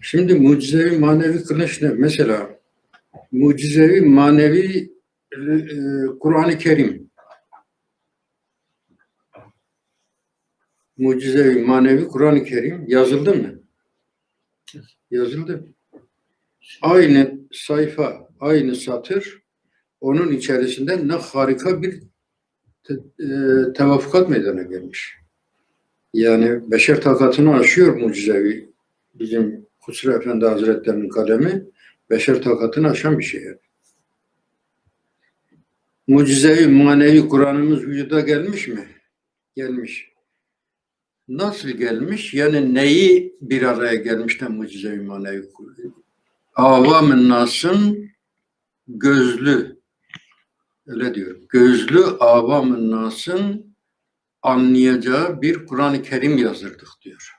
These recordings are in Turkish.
Şimdi mucizevi manevi kılıç ne? Mesela mucizevi manevi e, e, Kur'an-ı Kerim. Mucizevi manevi Kur'an-ı Kerim yazıldı mı? Yazıldı. Aynı sayfa, aynı satır onun içerisinde ne harika bir te, e, tevafukat meydana gelmiş. Yani beşer takatını aşıyor mucizevi bizim Kusra Efendi Hazretleri'nin kalemi beşer takatını aşan bir şey. Mucizevi manevi Kur'an'ımız vücuda gelmiş mi? Gelmiş. Nasıl gelmiş? Yani neyi bir araya gelmiş de mucizevi manevi Kur'an? Avamın nasın gözlü öyle diyor. Gözlü avamın nasın anlayacağı bir Kur'an-ı Kerim yazdırdık diyor.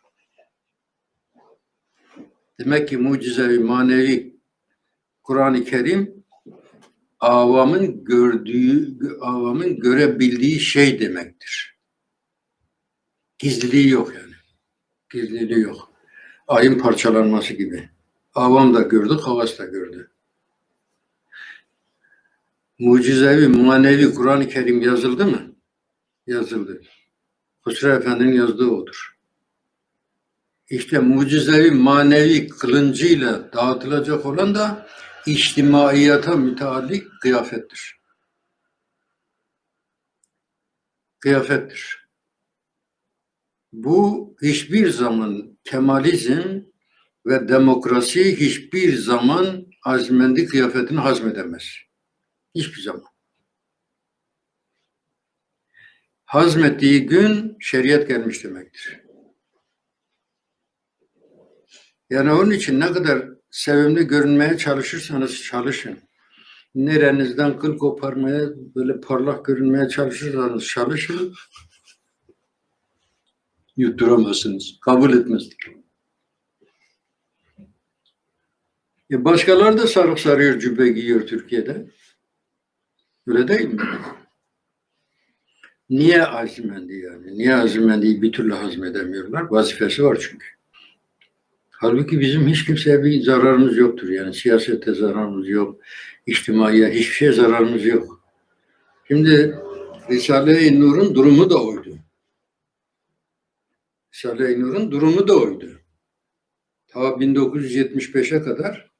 Demek ki mucizevi manevi Kur'an-ı Kerim avamın gördüğü, avamın görebildiği şey demektir. Gizliliği yok yani. Gizliliği yok. Ayın parçalanması gibi. Avam da gördü, havas da gördü. Mucizevi, manevi Kur'an-ı Kerim yazıldı mı? Yazıldı. Hüsrev Efendi'nin yazdığı odur. İşte mucizevi manevi kılıncıyla dağıtılacak olan da içtimaiyata müteallik kıyafettir. Kıyafettir. Bu hiçbir zaman Kemalizm ve demokrasi hiçbir zaman azmendi kıyafetini hazmedemez. Hiçbir zaman. Hazmettiği gün şeriat gelmiş demektir. Yani onun için ne kadar sevimli görünmeye çalışırsanız çalışın. Nerenizden kıl koparmaya, böyle parlak görünmeye çalışırsanız çalışın. Yutturamazsınız. Kabul etmez. E başkaları da sarık sarıyor, cübbe giyiyor Türkiye'de. Öyle değil mi? Niye azmendi yani? Niye azmendiyi bir türlü hazmedemiyorlar? Vazifesi var çünkü. Halbuki bizim hiç kimseye bir zararımız yoktur. Yani siyasete zararımız yok, içtimaiye hiçbir şeye zararımız yok. Şimdi Risale-i Nur'un durumu da oydu. Risale-i Nur'un durumu da oydu. Ta 1975'e kadar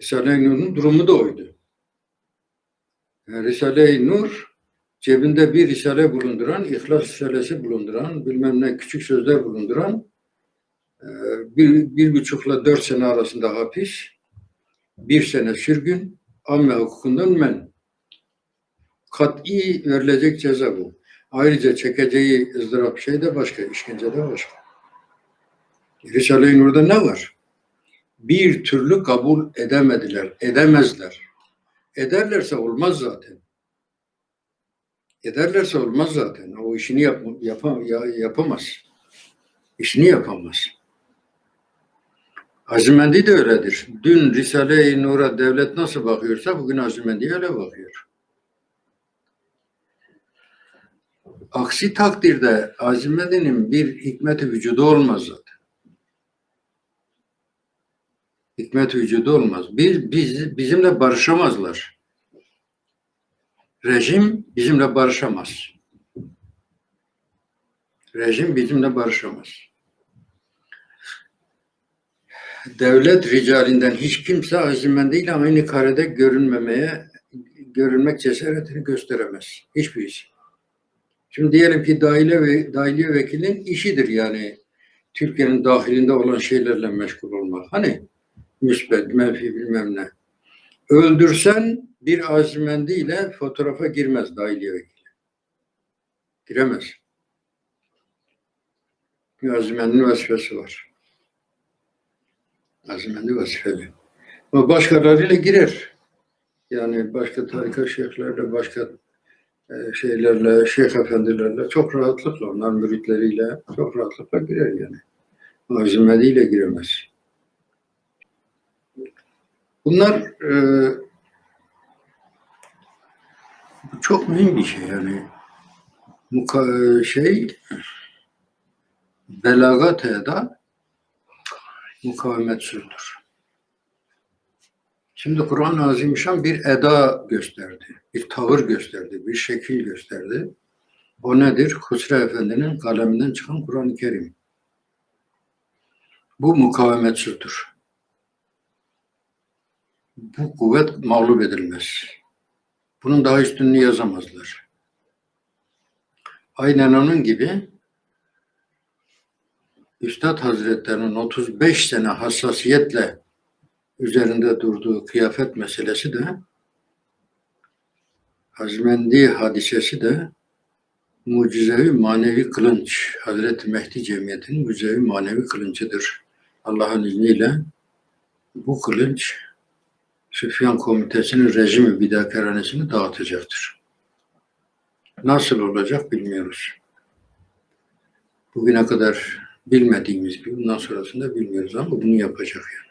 Risale-i Nur'un durumu da oydu. Yani Risale-i Nur cebinde bir risale bulunduran, İhlas Risalesi bulunduran, bilmem ne küçük sözler bulunduran bir, bir buçukla dört sene arasında hapis, bir sene sürgün, amme hukukundan men. Kat'i verilecek ceza bu. Ayrıca çekeceği ızdırap şey de başka, işkence de başka. Risale-i Nur'da ne var? Bir türlü kabul edemediler, edemezler. Ederlerse olmaz zaten. Ederlerse olmaz zaten. O işini yap, yapam, yapamaz. İşini yapamaz. Azimendi de öyledir. Dün Risale-i Nur'a devlet nasıl bakıyorsa bugün Azimendi öyle bakıyor. Aksi takdirde Azimendi'nin bir hikmeti vücudu olmaz zaten. Hikmet vücudu olmaz. Biz, biz bizimle barışamazlar. Rejim bizimle barışamaz. Rejim bizimle barışamaz devlet ricalinden hiç kimse azimendiyle aynı karede görünmemeye, görünmek cesaretini gösteremez. Hiçbirisi. Şimdi diyelim ki dahile ve dahiliye vekilin işidir yani Türkiye'nin dahilinde olan şeylerle meşgul olmak. Hani müsbet, menfi bilmem ne. Öldürsen bir azimendiyle fotoğrafa girmez dahiliye vekili. Giremez. Bir azimendinin vazifesi var. Azimendi vazifeli. Ama başkalarıyla girer. Yani başka tarikat şeyhlerle, başka e, şeylerle, şeyh efendilerle çok rahatlıkla, onlar müritleriyle çok rahatlıkla girer yani. Azimediyle giremez. Bunlar e, çok mühim bir şey yani. Muka, şey belagat eda mukavemetsizdir. Şimdi Kur'an-ı Azimüşşan bir eda gösterdi, bir tavır gösterdi, bir şekil gösterdi. O nedir? Husrev Efendi'nin kaleminden çıkan Kur'an-ı Kerim. Bu mukavemetsizdir. Bu kuvvet mağlup edilmez. Bunun daha üstününü yazamazlar. Aynen onun gibi Üstad Hazretlerinin 35 sene hassasiyetle üzerinde durduğu kıyafet meselesi de Hazmendi hadisesi de mucizevi manevi kılınç. Hazreti Mehdi Cemiyeti'nin mucizevi manevi kılıncıdır. Allah'ın izniyle bu kılınç Süfyan Komitesi'nin rejimi bidakaranesini dağıtacaktır. Nasıl olacak bilmiyoruz. Bugüne kadar bilmediğimiz gibi bundan sonrasında bilmiyoruz ama bunu yapacak yani.